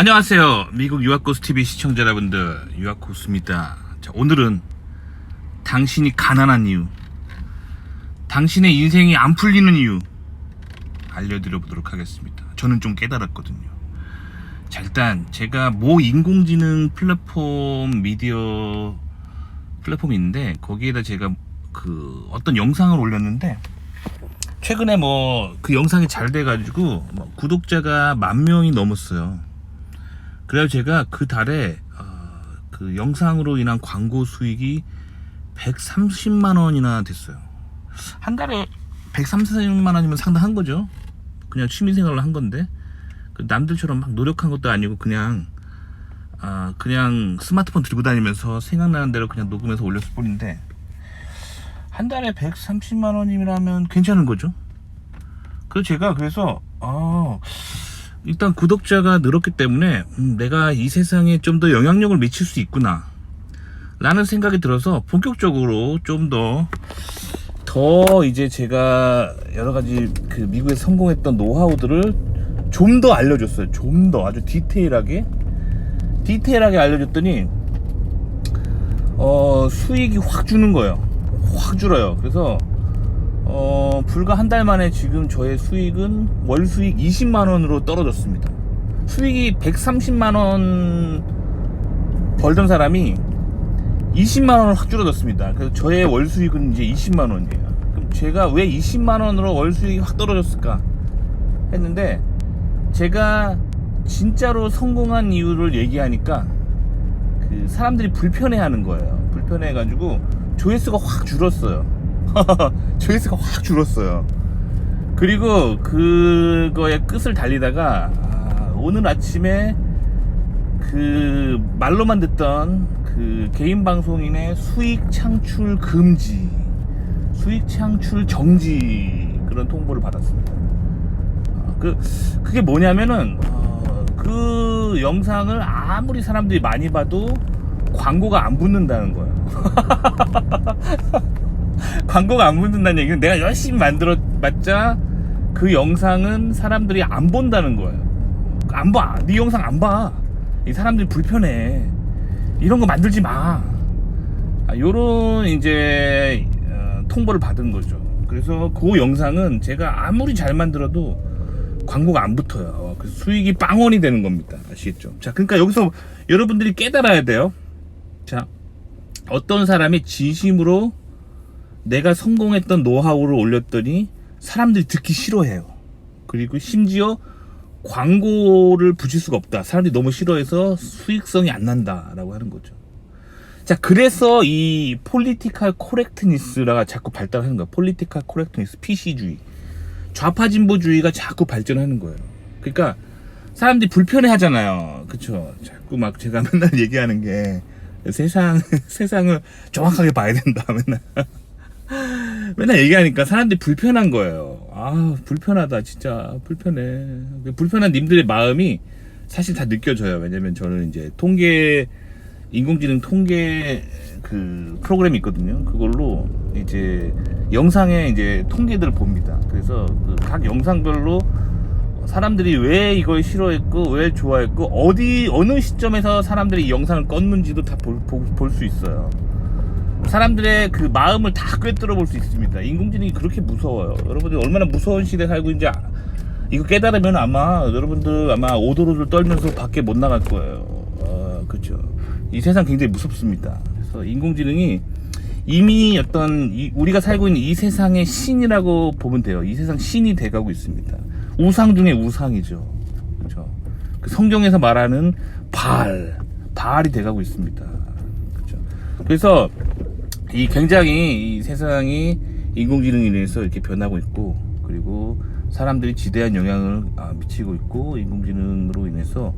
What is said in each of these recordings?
안녕하세요. 미국 유학고스 TV 시청자 여러분들, 유학고스입니다. 자, 오늘은 당신이 가난한 이유, 당신의 인생이 안 풀리는 이유 알려드려 보도록 하겠습니다. 저는 좀 깨달았거든요. 자, 일단 제가 모 인공지능 플랫폼 미디어 플랫폼이 있는데 거기에다 제가 그 어떤 영상을 올렸는데 최근에 뭐 그 영상이 잘 돼가지고 뭐 구독자가 만 명이 넘었어요. 그래서 제가 그 달에 어, 그 영상으로 인한 광고 수익이 130만 원이나 됐어요. 한 달에 130만 원이면 상당한 거죠. 그냥 취미 생활을 한 건데 그 남들처럼 막 노력한 것도 아니고 그냥 아 그냥 스마트폰 들고 다니면서 생각나는 대로 그냥 녹음해서 올렸을 뿐인데 한 달에 130만 원이라면 괜찮은 거죠. 그래서 제가 그래서 아 일단 구독자가 늘었기 때문에 음, 내가 이 세상에 좀 더 영향력을 미칠 수 있구나 라는 생각이 들어서 본격적으로 좀 더 더 이제 제가 여러 가지 그 미국에서 성공했던 노하우들을 좀 더 알려줬어요. 좀 더 아주 디테일하게 디테일하게 알려줬더니 어 수익이 확 주는 거예요. 확 줄어요. 그래서 어 불과 한 달 만에 지금 저의 수익은 월 수익 20만 원으로 떨어졌습니다. 수익이 130만 원 벌던 사람이 20만 원을 확 줄어졌습니다. 그래서 저의 월 수익은 이제 20만 원이에요. 그럼 제가 왜 20만 원으로 월 수익이 확 떨어졌을까 했는데 제가 진짜로 성공한 이유를 얘기하니까 그 사람들이 불편해하는 거예요. 불편해가지고 조회수가 확 줄었어요. 조회수가 확 줄었어요. 그리고 그거의 끝을 달리다가 아, 오늘 아침에 그 말로만 듣던 그 개인 방송인의 수익 창출 금지, 수익 창출 정지 그런 통보를 받았습니다. 아, 그 그게 뭐냐면은 어, 그 영상을 아무리 사람들이 많이 봐도 광고가 안 붙는다는 거예요. 광고가 안 붙는다는 얘기는 내가 열심히 만들어 봤자 그 영상은 사람들이 안 본다는 거예요. 안 봐. 네 영상 안 봐. 이 사람들이 불편해. 이런 거 만들지 마. 아, 요런 이제 어, 통보를 받은 거죠. 그래서 그 영상은 제가 아무리 잘 만들어도 광고가 안 붙어요. 그래서 수익이 빵원이 되는 겁니다. 아시겠죠? 자, 그러니까 여기서 여러분들이 깨달아야 돼요. 자, 어떤 사람이 진심으로 내가 성공했던 노하우를 올렸더니 사람들이 듣기 싫어해요. 그리고 심지어 광고를 붙일 수가 없다. 사람들이 너무 싫어해서 수익성이 안 난다라고 하는 거죠. 자, 그래서 이 폴리티컬 코렉트니스가 자꾸 발달하는 거야. 폴리티컬 코렉트니스, PC주의. 좌파 진보주의가 자꾸 발전하는 거예요. 그러니까 사람들이 불편해 하잖아요. 그쵸? 자꾸 막 제가 맨날 얘기하는 게 세상, 세상을 정확하게 봐야 된다. 맨날. 맨날 얘기하니까 사람들이 불편한 거예요. 아, 불편하다. 진짜 불편해. 불편한 님들의 마음이 사실 다 느껴져요. 왜냐면 저는 이제 통계, 인공지능 통계 그 프로그램이 있거든요. 그걸로 이제 영상에 이제 통계들을 봅니다. 그래서 그 각 영상별로 사람들이 왜 이걸 싫어했고 왜 좋아했고 어디 어느 시점에서 사람들이 이 영상을 껐는지도 다 볼 수 있어요. 사람들의 그 마음을 다 꿰뚫어 볼 수 있습니다. 인공지능이 그렇게 무서워요. 여러분들 얼마나 무서운 시대에 살고 있는지 아- 이거 깨달으면 아마 여러분들 아마 오도로를 떨면서 밖에 못 나갈 거예요. 어, 그렇죠. 이 세상 굉장히 무섭습니다. 그래서 인공지능이 이미 어떤 이- 우리가 살고 있는 이 세상의 신이라고 보면 돼요. 이 세상 신이 돼가고 있습니다. 우상 중에 우상이죠. 그렇죠. 그 성경에서 말하는 바알, 바알이 돼가고 있습니다. 그렇죠. 그래서 이 굉장히 이 세상이 인공지능에 인해서 이렇게 변하고 있고 그리고 사람들이 지대한 영향을 아, 미치고 있고 인공지능으로 인해서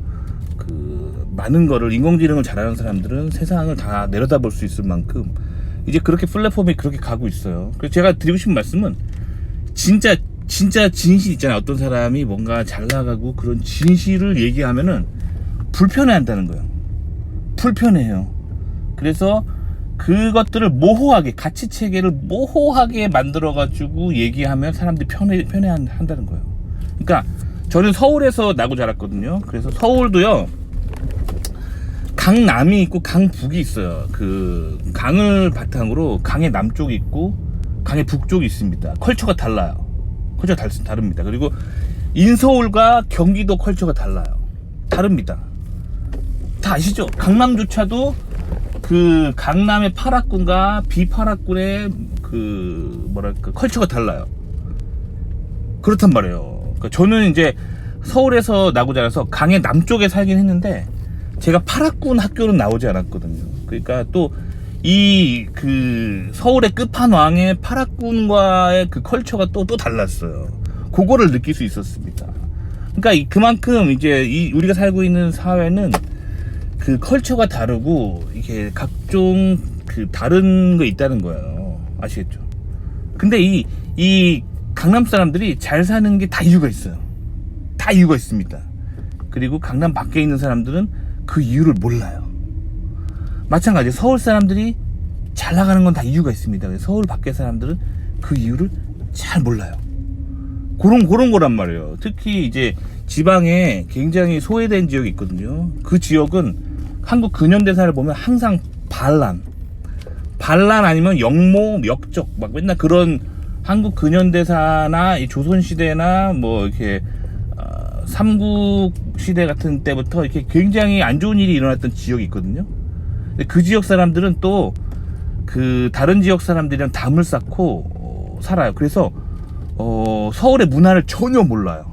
그 많은 거를 인공지능을 잘하는 사람들은 세상을 다 내려다볼 수 있을 만큼 이제 그렇게 플랫폼이 그렇게 가고 있어요. 그래서 제가 드리고 싶은 말씀은 진짜 진짜 진실 있잖아요. 어떤 사람이 뭔가 잘 나가고 그런 진실을 얘기하면은 불편해한다는 거예요. 불편해요. 그래서 그것들을 모호하게 가치 체계를 모호하게 만들어 가지고 얘기하면 사람들이 편해 편해 한다는 거예요. 그러니까 저는 서울에서 나고 자랐거든요. 그래서 서울도요. 강남이 있고 강북이 있어요. 그 강을 바탕으로 강의 남쪽이 있고 강의 북쪽이 있습니다. 컬처가 달라요. 컬처가 달, 다릅니다. 그리고 인서울과 경기도 컬처가 달라요. 다릅니다. 다 아시죠? 강남조차도 그 강남의 파락군과 비파락군의 그 뭐랄까 컬처가 달라요. 그렇단 말이에요. 그러니까 저는 이제 서울에서 나고 자라서 강의 남쪽에 살긴 했는데 제가 파락군 학교는 나오지 않았거든요. 그러니까 또 이 그 서울의 끝판왕의 파락군과의 그 컬처가 또또 달랐어요. 그거를 느낄 수 있었습니다. 그러니까 이- 그만큼 이제 이 우리가 살고 있는 사회는 그 컬처가 다르고 이게 각종 그 다른 거 있다는 거예요. 아시겠죠? 근데 이, 이 강남 사람들이 잘 사는 게 다 이유가 있어요. 다 이유가 있습니다. 그리고 강남 밖에 있는 사람들은 그 이유를 몰라요. 마찬가지 서울 사람들이 잘 나가는 건 다 이유가 있습니다. 서울 밖의 사람들은 그 이유를 잘 몰라요. 그런 그런 거란 말이에요. 특히 이제 지방에 굉장히 소외된 지역이 있거든요. 그 지역은 한국 근현대사를 보면 항상 반란, 반란 아니면 영모, 역적 막 맨날 그런 한국 근현대사나 이 조선 시대나 뭐 이렇게 어, 삼국 시대 같은 때부터 이렇게 굉장히 안 좋은 일이 일어났던 지역이 있거든요. 근데 그 지역 사람들은 또 그 다른 지역 사람들이랑 담을 쌓고 어, 살아요. 그래서 어, 서울의 문화를 전혀 몰라요.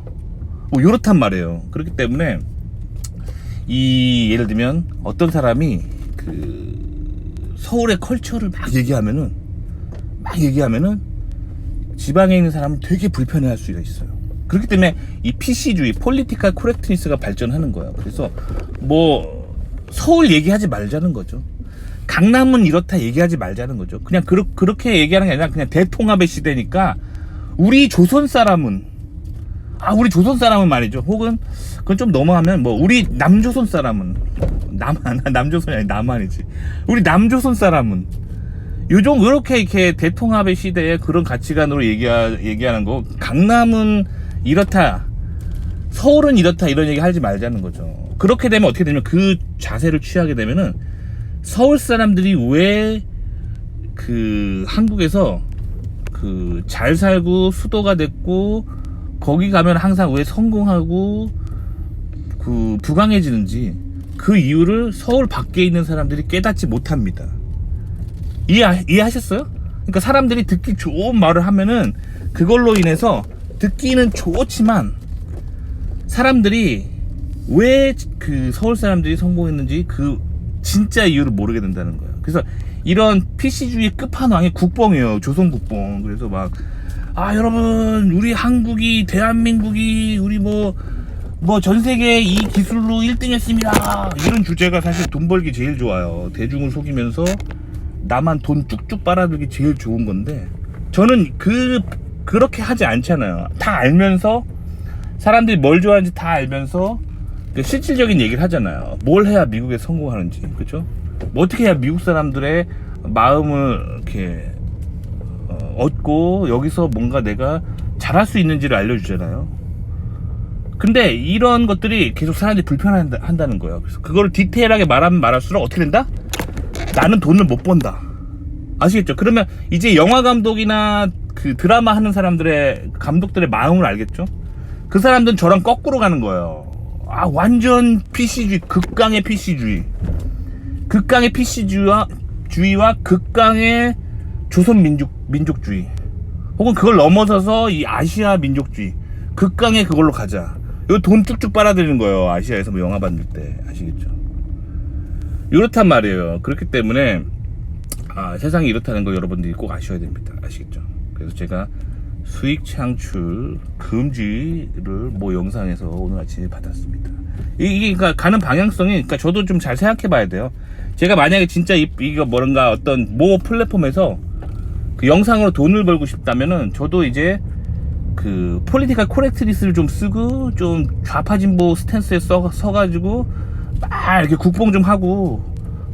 뭐 이렇단 말이에요. 그렇기 때문에 이 예를 들면 어떤 사람이 그 서울의 컬처를 막 얘기하면은 막 얘기하면은 지방에 있는 사람은 되게 불편해할 수가 있어요. 그렇기 때문에 이 PC주의, 폴리티컬 코렉트니스가 발전하는 거예요. 그래서 뭐 서울 얘기하지 말자는 거죠. 강남은 이렇다 얘기하지 말자는 거죠. 그냥 그렇, 그렇게 얘기하는 게 아니라 그냥 대통합의 시대니까 우리 조선 사람은 아 우리 조선 사람은 말이죠. 혹은 그건 좀 넘어가면 뭐 우리 남조선 사람은 남한 남조선이 아니 남한이지. 우리 남조선 사람은 요즘 이렇게 이렇게 대통합의 시대에 그런 가치관으로 얘기하, 얘기하는 거 강남은 이렇다 서울은 이렇다 이런 얘기 하지 말자는 거죠. 그렇게 되면 어떻게 되냐면 그 자세를 취하게 되면은 서울 사람들이 왜 그 한국에서 그 잘 살고 수도가 됐고 거기 가면 항상 왜 성공하고 그 부강해지는지 그 이유를 서울 밖에 있는 사람들이 깨닫지 못합니다. 이해 이해하셨어요? 그러니까 사람들이 듣기 좋은 말을 하면은 그걸로 인해서 듣기는 좋지만 사람들이 왜 그 서울 사람들이 성공했는지 그 진짜 이유를 모르게 된다는 거예요. 그래서 이런 PC주의 끝판왕이 국뽕이에요. 조선 국뽕. 그래서 막 아 여러분 우리 한국이 대한민국이 우리 뭐 뭐 전 세계 이 기술로 1등 했습니다. 이런 주제가 사실 돈 벌기 제일 좋아요. 대중을 속이면서 나만 돈 쭉쭉 빨아들기 제일 좋은 건데 저는 그 그렇게 하지 않잖아요. 다 알면서 사람들이 뭘 좋아하는지 다 알면서 그 실질적인 얘기를 하잖아요. 뭘 해야 미국에 성공하는지 그렇죠? 뭐 어떻게 해야 미국 사람들의 마음을 이렇게 어, 얻고 여기서 뭔가 내가 잘할 수 있는지를 알려주잖아요. 근데 이런 것들이 계속 사람들이 불편한다는 거예요. 그래서 그거를 디테일하게 말하면 말할수록 어떻게 된다? 나는 돈을 못 번다. 아시겠죠? 그러면 이제 영화 감독이나 그 드라마 하는 사람들의 감독들의 마음을 알겠죠? 그 사람들은 저랑 거꾸로 가는 거예요. 아 완전 PC주의, 극강의 PC주의, 극강의 PC주의와 주의와 극강의 조선 민족 민족주의, 혹은 그걸 넘어서서 이 아시아 민족주의, 극강의 그걸로 가자. 이거 돈 쭉쭉 빨아들이는 거예요. 아시아에서 뭐 영화 만들 때 아시겠죠? 이렇단 말이에요. 그렇기 때문에 아, 세상이 이렇다는 거 여러분들이 꼭 아셔야 됩니다. 아시겠죠? 그래서 제가 수익 창출 금지를 뭐 영상에서 오늘 아침에 받았습니다. 이- 이게 그러니까 가는 방향성이 그러니까 저도 좀 잘 생각해 봐야 돼요. 제가 만약에 진짜 이, 이거 뭔가 어떤 모 플랫폼에서 그 영상으로 돈을 벌고 싶다면은 저도 이제 그 폴리티컬 코렉트리스를 좀 쓰고 좀 좌파 진보 스탠스에 써, 서가지고 막 이렇게 국뽕 좀 하고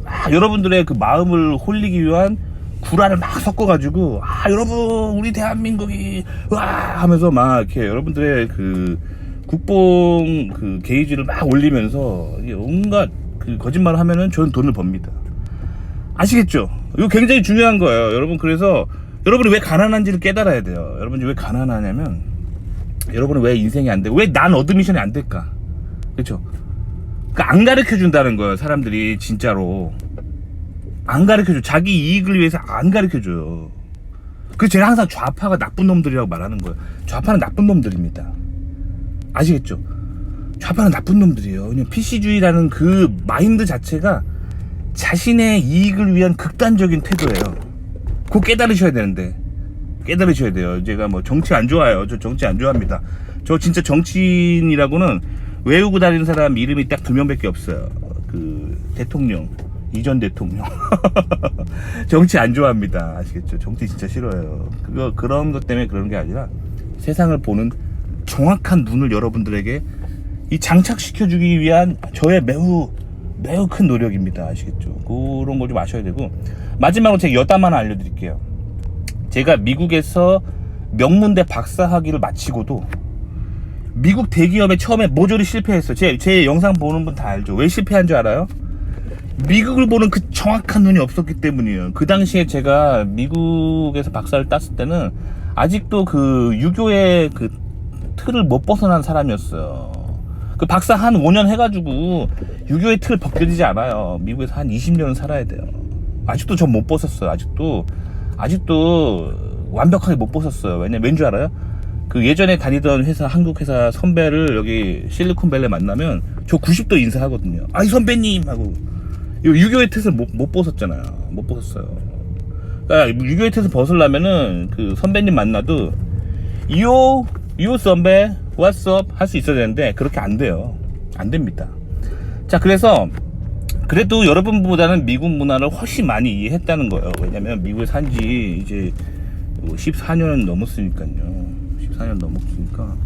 막 여러분들의 그 마음을 홀리기 위한 구라를 막 섞어가지고 아 여러분 우리 대한민국이 와 하면서 막 이렇게 여러분들의 그 국뽕 그 게이지를 막 올리면서 온갖 그 거짓말을 하면은 저는 돈을 법니다. 아시겠죠? 이거 굉장히 중요한 거예요. 여러분 그래서 여러분이 왜 가난한지를 깨달아야 돼요. 여러분이 왜 가난하냐면 여러분은 왜 인생이 안 되고 왜난 어드미션이 안 될까? 그렇죠? 그러니까 안 가르쳐 준다는 거예요. 사람들이 진짜로 안 가르쳐 줘. 자기 이익을 위해서 안 가르쳐 줘요. 그래서 제가 항상 좌파가 나쁜 놈들이라고 말하는 거예요. 좌파는 나쁜 놈들입니다. 아시겠죠? 좌파는 나쁜 놈들이에요. 그냥 PC주의라는 그 마인드 자체가 자신의 이익을 위한 극단적인 태도예요. 그거 깨달으셔야 되는데. 깨달으셔야 돼요. 제가 뭐 정치 안 좋아요. 저 정치 안 좋아합니다. 저 진짜 정치인이라고는 외우고 다니는 사람 이름이 딱 두 명밖에 없어요. 그 대통령, 이전 대통령. 정치 안 좋아합니다. 아시겠죠? 정치 진짜 싫어요. 그거 그런 것 때문에 그러는 게 아니라 세상을 보는 정확한 눈을 여러분들에게 이 장착시켜 주기 위한 저의 매우 매우 큰 노력입니다. 아시겠죠? 그런 거좀 아셔야 되고 마지막으로 제가 여담 하나 알려드릴게요. 제가 미국에서 명문대 박사학위를 마치고도 미국 대기업에 처음에 모조리 실패했어요. 제, 제 영상 보는 분 다 알죠. 왜 실패한 줄 알아요? 미국을 보는 그 정확한 눈이 없었기 때문이에요. 그 당시에 제가 미국에서 박사를 땄을 때는 아직도 그 유교의 그 틀을 못 벗어난 사람이었어요. 그 박사 한 5년 해가지고 유교의 틀 벗겨지지 않아요. 미국에서 한 20년은 살아야 돼요. 아직도 전 못 벗었어요. 아직도 아직도 완벽하게 못 벗었어요. 왜냐 왠 줄 알아요? 그 예전에 다니던 회사 한국 회사 선배를 여기 실리콘밸리 만나면 저 90도 인사하거든요. 아이 선배님 하고 이 유교의 뜻을 못, 못 벗었잖아요. 못 벗었어요. 그러니까 유교의 뜻을 벗으려면은 그 선배님 만나도 요, 요 선배, what's up 할 수 있어야 되는데 그렇게 안 돼요. 안 됩니다. 자, 그래서 그래도 여러분보다는 미국 문화를 훨씬 많이 이해했다는 거예요. 왜냐면 미국에 산 지 이제 14년 넘었으니까요. 14년 넘었으니까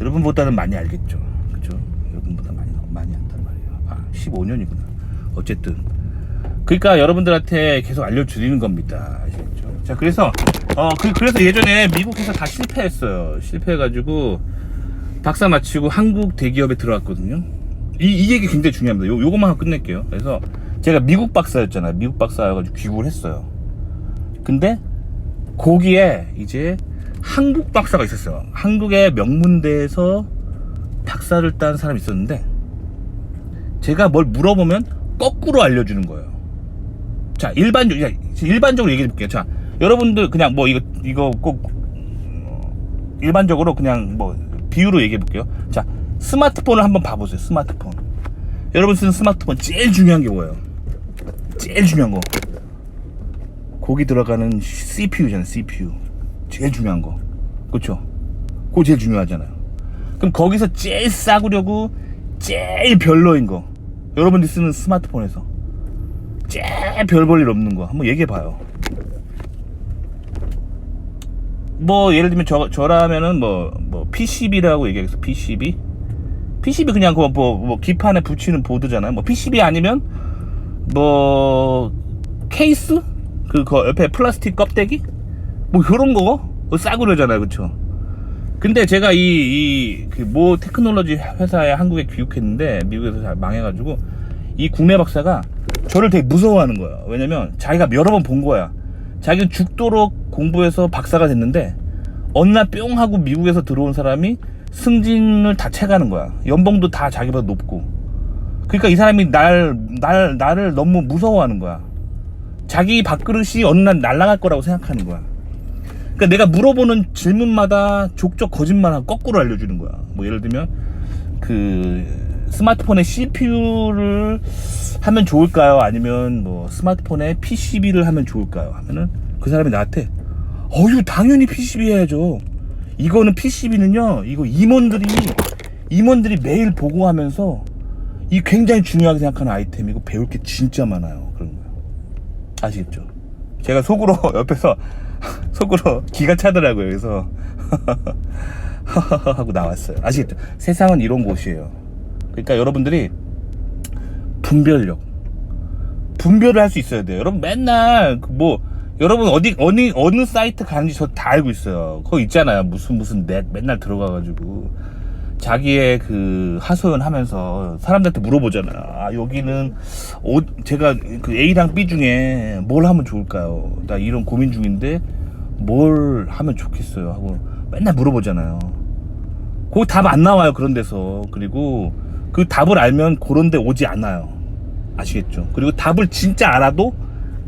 여러분보다는 많이 알겠죠. 그죠? 여러분보다 많이 많이 안단 말이에요. 아, 15년이구나. 어쨌든 그러니까 여러분들한테 계속 알려드리는 겁니다. 아시겠죠? 자, 그래서 어, 그, 그래서 예전에 미국에서 다 실패했어요. 실패해가지고 박사 마치고 한국 대기업에 들어갔거든요. 이, 이 얘기 굉장히 중요합니다. 요, 요것만 끝낼게요. 그래서 제가 미국 박사였잖아요. 미국 박사여가지고 귀국을 했어요. 근데 거기에 이제 한국 박사가 있었어요. 한국의 명문대에서 박사를 딴 사람이 있었는데 제가 뭘 물어보면 거꾸로 알려주는 거예요. 자, 일반적, 야, 일반적으로 얘기해 볼게요. 자, 여러분들 그냥 뭐 이거, 이거 꼭, 어, 일반적으로 그냥 뭐 비유로 얘기해 볼게요. 자, 스마트폰을 한번 봐보세요. 스마트폰. 여러분 쓰는 스마트폰 제일 중요한 게 뭐예요? 제일 중요한 거. 거기 들어가는 CPU잖아요. CPU. 제일 중요한 거. 그쵸? 그거 제일 중요하잖아요. 그럼 거기서 제일 싸구려고 제일 별로인 거. 여러분들이 쓰는 스마트폰에서 제일 별 볼 일 없는 거 한번 얘기해 봐요. 뭐 예를 들면 저 저라면은 뭐 뭐 PCB라고 얘기해서 PCB PCB 그냥 그뭐 뭐, 뭐 기판에 붙이는 보드잖아요. 뭐 PCB 아니면 뭐 케이스 그, 그 옆에 플라스틱 껍데기 뭐 그런 거 그거 싸구려잖아요, 그쵸? 근데 제가 이 이그모 테크놀로지 회사에 한국에 귀국했는데 미국에서 잘 망해가지고 이 국내 박사가 저를 되게 무서워하는 거예요. 왜냐면 자기가 여러 번 본 거야. 자기는 죽도록 공부해서 박사가 됐는데 날뿅 하고 미국에서 들어온 사람이 승진을 다 채가는 거야. 연봉도 다 자기보다 높고. 그러니까 이 사람이 날, 날, 나를 너무 무서워하는 거야. 자기 밥그릇이 어느 날 날아갈 거라고 생각하는 거야. 그러니까 내가 물어보는 질문마다 족적 거짓말하고 거꾸로 알려주는 거야. 뭐 예를 들면 그 스마트폰에 CPU를 하면 좋을까요? 아니면 뭐 스마트폰에 PCB를 하면 좋을까요? 하면은 그 사람이 나한테 어유 당연히 PCB 해야죠. 이거는 PCB는요. 이거 임원들이 임원들이 매일 보고하면서 이 굉장히 중요하게 생각하는 아이템이고 배울 게 진짜 많아요. 그런 거요. 아시겠죠? 제가 속으로 옆에서 속으로 기가 차더라고요. 그래서 하고 나왔어요. 아시겠죠? 세상은 이런 곳이에요. 그러니까 여러분들이 분별력, 분별을 할 수 있어야 돼요. 여러분 맨날 그뭐 여러분 어디 어느 어느 사이트 가는지 저 다 알고 있어요. 거기 있잖아요. 무슨 무슨 넷 맨날 들어가가지고 자기의 그 하소연하면서 사람들한테 물어보잖아요. 아 여기는 옷 제가 그 A랑 B 중에 뭘 하면 좋을까요? 나 이런 고민 중인데 뭘 하면 좋겠어요 하고 맨날 물어보잖아요. 그 답 안 나와요 그런 데서 그리고 그 답을 알면 그런 데 오지 않아요. 아시겠죠? 그리고 답을 진짜 알아도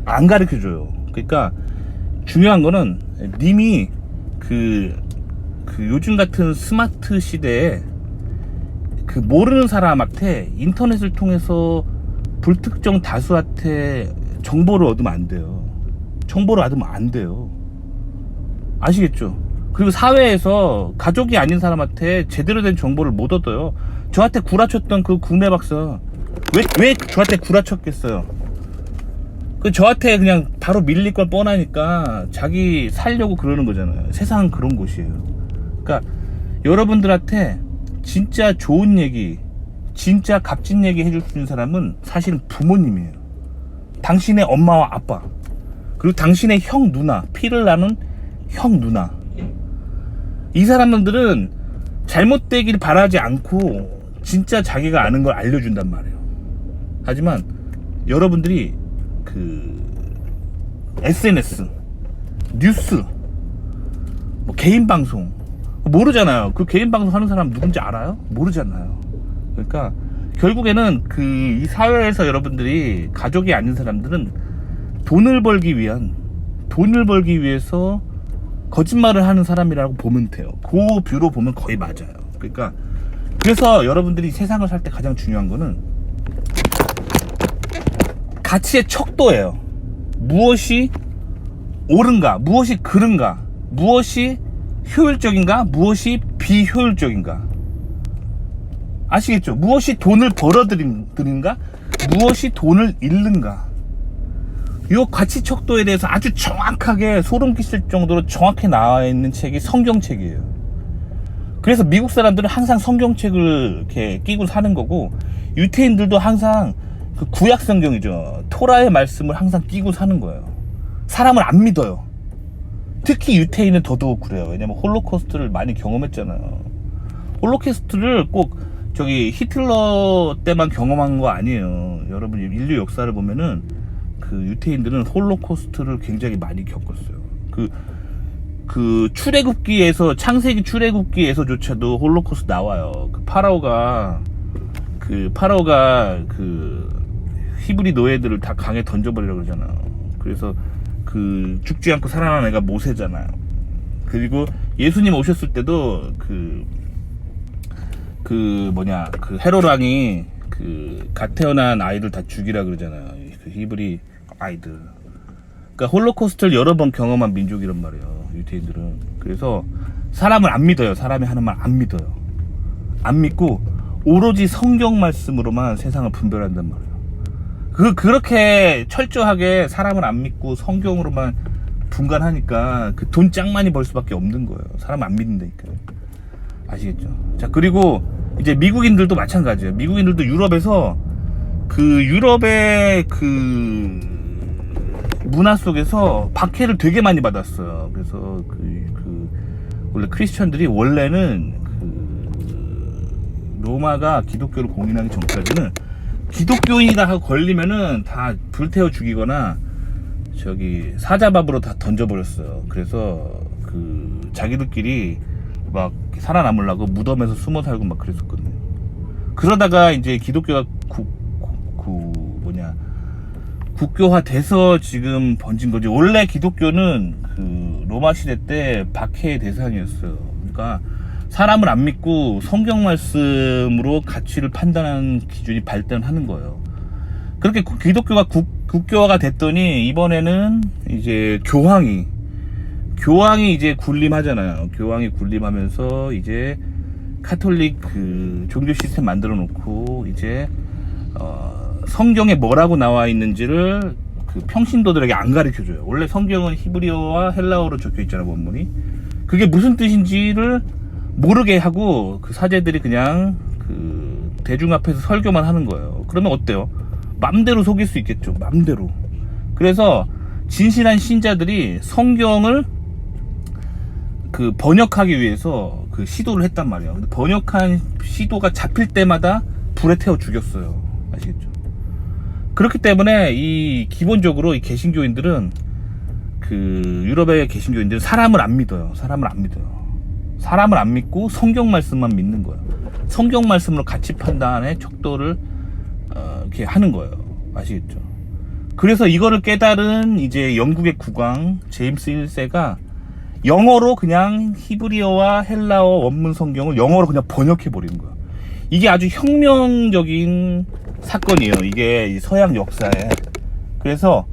안 가르쳐 줘요. 그러니까 중요한 거는 님이 그, 그 요즘 같은 스마트 시대에 그 모르는 사람한테 인터넷을 통해서 불특정 다수한테 정보를 얻으면 안 돼요. 정보를 얻으면 안 돼요. 아시겠죠? 그리고 사회에서 가족이 아닌 사람한테 제대로 된 정보를 못 얻어요. 저한테 구라쳤던 그 국내 박사 왜, 왜 저한테 구라쳤겠어요? 그 저한테 그냥 바로 밀릴 걸 뻔하니까 자기 살려고 그러는 거잖아요. 세상은 그런 곳이에요. 그러니까 여러분들한테 진짜 좋은 얘기, 진짜 값진 얘기 해줄 수 있는 사람은 사실은 부모님이에요. 당신의 엄마와 아빠, 그리고 당신의 형 누나, 피를 나눈 형 누나. 이 사람들은 잘못되길 바라지 않고 진짜 자기가 아는 걸 알려준단 말이에요. 하지만 여러분들이 그 SNS, 뉴스, 뭐 개인 방송 모르잖아요. 그 개인 방송 하는 사람 누군지 알아요? 모르잖아요. 그러니까 결국에는 그 이 사회에서 여러분들이 가족이 아닌 사람들은 돈을 벌기 위한 돈을 벌기 위해서 거짓말을 하는 사람이라고 보면 돼요. 그 뷰로 보면 거의 맞아요. 그러니까 그래서 여러분들이 세상을 살 때 가장 중요한 거는 가치의 척도예요. 무엇이 옳은가, 무엇이 그른가, 무엇이 효율적인가, 무엇이 비효율적인가. 아시겠죠? 무엇이 돈을 벌어들인가, 무엇이 돈을 잃는가. 요 가치 척도에 대해서 아주 정확하게 소름 끼칠 정도로 정확히 나와 있는 책이 성경책이에요. 그래서 미국 사람들은 항상 성경책을 이렇게 끼고 사는 거고 유태인들도 항상 그 구약 성경이죠. 토라의 말씀을 항상 끼고 사는 거예요. 사람을 안 믿어요. 특히 유태인은 더더욱 그래요. 왜냐면 홀로코스트를 많이 경험했잖아요. 홀로코스트를 꼭 저기 히틀러 때만 경험한 거 아니에요. 여러분 인류 역사를 보면은 그 유태인들은 홀로코스트를 굉장히 많이 겪었어요. 그, 그 출애굽기에서 창세기 출애굽기에서조차도 홀로코스트 나와요. 그 파라오가 그 파라오가 그 히브리 노예들을 다 강에 던져버리라고 그러잖아요. 그래서 그 죽지 않고 살아난 애가 모세잖아요. 그리고 예수님 오셨을 때도 그, 그 뭐냐, 그 헤롯 왕이 그 갓 태어난 아이들 다 죽이라 그러잖아요. 그 히브리 아이들. 그러니까 홀로코스트를 여러 번 경험한 민족이란 말이에요. 유태인들은. 그래서 사람을 안 믿어요. 사람이 하는 말 안 믿어요. 안 믿고 오로지 성경 말씀으로만 세상을 분별한단 말이에요. 그 그렇게 철저하게 사람을 안 믿고 성경으로만 분간하니까 그 돈 짱 많이 벌 수밖에 없는 거예요. 사람 안 믿는다니까. 아시겠죠? 자 그리고 이제 미국인들도 마찬가지예요. 미국인들도 유럽에서 그 유럽의 그 문화 속에서 박해를 되게 많이 받았어요. 그래서 그, 그 원래 크리스천들이 원래는 그 로마가 기독교를 공인하기 전까지는 기독교인이다 하고 걸리면은 다 불태워 죽이거나 저기 사자밥으로 다 던져버렸어요. 그래서 그 자기들끼리 막 살아남으려고 무덤에서 숨어 살고 막 그랬었거든요. 그러다가 이제 기독교가 국, 국, 국 뭐냐 국교화 돼서 지금 번진 거지. 원래 기독교는 그 로마 시대 때 박해의 대상이었어요. 그러니까 사람을 안 믿고 성경 말씀으로 가치를 판단하는 기준이 발전하는 거예요. 그렇게 구- 기독교가 국, 국교화가 됐더니 이번에는 이제 교황이 교황이 이제 군림하잖아요. 교황이 군림하면서 이제 카톨릭 그 종교 시스템 만들어 놓고 이제 어, 성경에 뭐라고 나와 있는지를 그 평신도들에게 안 가르쳐 줘요. 원래 성경은 히브리어와 헬라어로 적혀 있잖아요, 원문이. 그게 무슨 뜻인지를 모르게 하고 그 사제들이 그냥 그 대중 앞에서 설교만 하는 거예요. 그러면 어때요? 맘대로 속일 수 있겠죠. 맘대로. 그래서 진실한 신자들이 성경을 그 번역하기 위해서 그 시도를 했단 말이에요. 근데 번역한 시도가 잡힐 때마다 불에 태워 죽였어요. 아시겠죠? 그렇기 때문에 이 기본적으로 이 개신교인들은 그 유럽의 개신교인들은 사람을 안 믿어요. 사람을 안 믿어요. 사람을 안 믿고 성경 말씀만 믿는 거예요. 성경 말씀으로 가치 판단의 척도를 어, 이렇게 하는 거예요. 아시겠죠? 그래서 이거를 깨달은 이제 영국의 국왕 제임스 1세가 영어로 그냥 히브리어와 헬라어 원문 성경을 영어로 그냥 번역해 버리는 거야. 이게 아주 혁명적인 사건이에요. 이게 이 서양 역사에. 그래서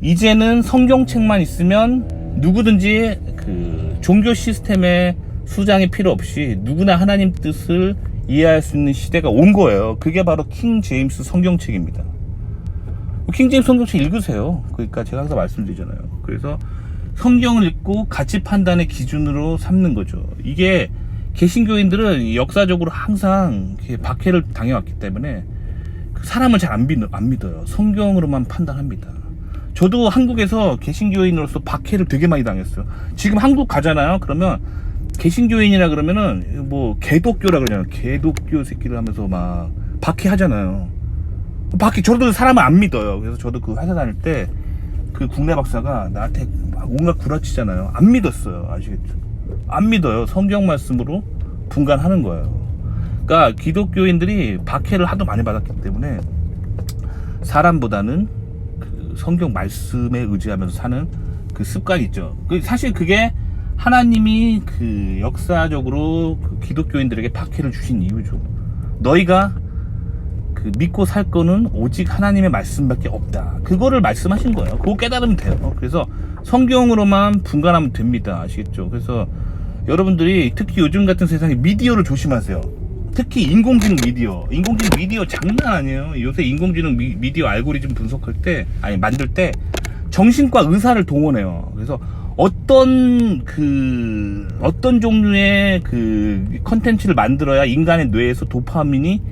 이제는 성경책만 있으면 누구든지 그 종교 시스템의 수장이 필요 없이 누구나 하나님 뜻을 이해할 수 있는 시대가 온 거예요. 그게 바로 킹 제임스 성경책입니다. 킹 제임스 성경책 읽으세요. 그러니까 제가 항상 말씀드리잖아요. 그래서 성경을 읽고 가치 판단의 기준으로 삼는 거죠. 이게 개신교인들은 역사적으로 항상 박해를 당해왔기 때문에 그 사람을 잘안안 믿어요. 성경으로만 판단합니다. 저도 한국에서 개신교인으로서 박해를 되게 많이 당했어요. 지금 한국 가잖아요. 그러면 개신교인이라 그러면은 뭐 개독교라 그러잖아요. 개독교 새끼를 하면서 막 박해하잖아요. 박해 저도 사람을 안 믿어요. 그래서 저도 그 회사 다닐 때 그 국내 박사가 나한테 막 온갖 구라치잖아요. 안 믿었어요. 아시겠죠? 안 믿어요. 성경 말씀으로 분간하는 거예요. 그러니까 기독교인들이 박해를 하도 많이 받았기 때문에 사람보다는 그 성경 말씀에 의지하면서 사는 그 습관이 있죠. 그 사실 그게 하나님이 그 역사적으로 그 기독교인들에게 박해를 주신 이유죠. 너희가 그 믿고 살 거는 오직 하나님의 말씀밖에 없다. 그거를 말씀하신 거예요. 그거 깨달으면 돼요. 그래서 성경으로만 분간하면 됩니다. 아시겠죠? 그래서 여러분들이 특히 요즘 같은 세상에 미디어를 조심하세요. 특히 인공지능 미디어. 인공지능 미디어 장난 아니에요. 요새 인공지능 미, 미디어 알고리즘 분석할 때, 아니, 만들 때 정신과 의사를 동원해요. 그래서 어떤 그, 어떤 종류의 그 컨텐츠를 만들어야 인간의 뇌에서 도파민이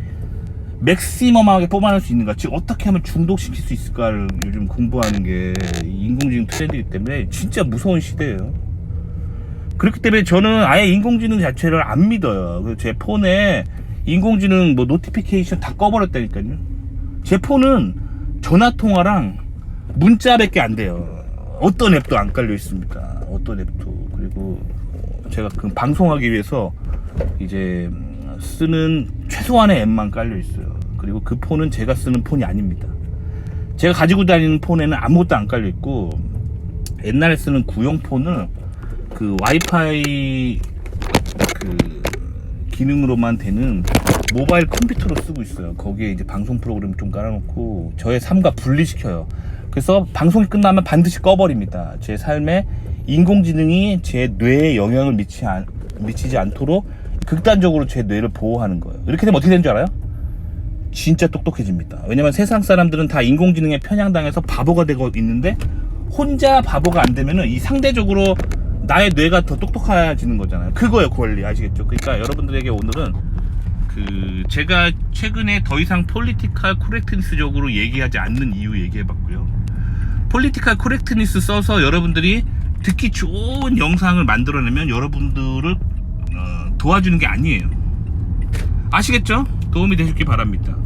맥시멈하게 뽑아낼 수 있는가? 즉 어떻게 하면 중독시킬 수 있을까를 요즘 공부하는 게 인공지능 트렌드이기 때문에 진짜 무서운 시대예요. 그렇기 때문에 저는 아예 인공지능 자체를 안 믿어요. 그래서 제 폰에 인공지능 뭐 노티피케이션 다 꺼버렸다니까요. 제 폰은 전화통화랑 문자밖에 안 돼요 어떤 앱도 안 깔려 있습니다 어떤 앱도 그리고 제가 그 방송하기 위해서 이제 쓰는 최소한의 앱만 깔려 있어요. 그리고 그 폰은 제가 쓰는 폰이 아닙니다. 제가 가지고 다니는 폰에는 아무것도 안 깔려 있고 옛날에 쓰는 구형 폰을 그 와이파이 그 기능으로만 되는 모바일 컴퓨터로 쓰고 있어요. 거기에 이제 방송 프로그램 좀 깔아놓고 저의 삶과 분리시켜요. 그래서 방송이 끝나면 반드시 꺼버립니다. 제 삶에 인공지능이 제 뇌에 영향을 미치 않, 미치지 않도록 극단적으로 제 뇌를 보호하는 거예요. 이렇게 되면 어떻게 되는 줄 알아요? 진짜 똑똑해집니다. 왜냐면 세상 사람들은 다 인공지능에 편향당해서 바보가 되고 있는데 혼자 바보가 안 되면은 이 상대적으로 나의 뇌가 더 똑똑해지는 거잖아요. 그거예요, 권리. 아시겠죠? 그러니까 여러분들에게 오늘은 그 제가 최근에 더 이상 폴리티컬 코렉트니스적으로 얘기하지 않는 이유 얘기해 봤고요. 폴리티컬 코렉트니스 써서 여러분들이 듣기 좋은 영상을 만들어내면 여러분들을 어, 도와주는 게 아니에요. 아시겠죠? 도움이 되셨기 바랍니다.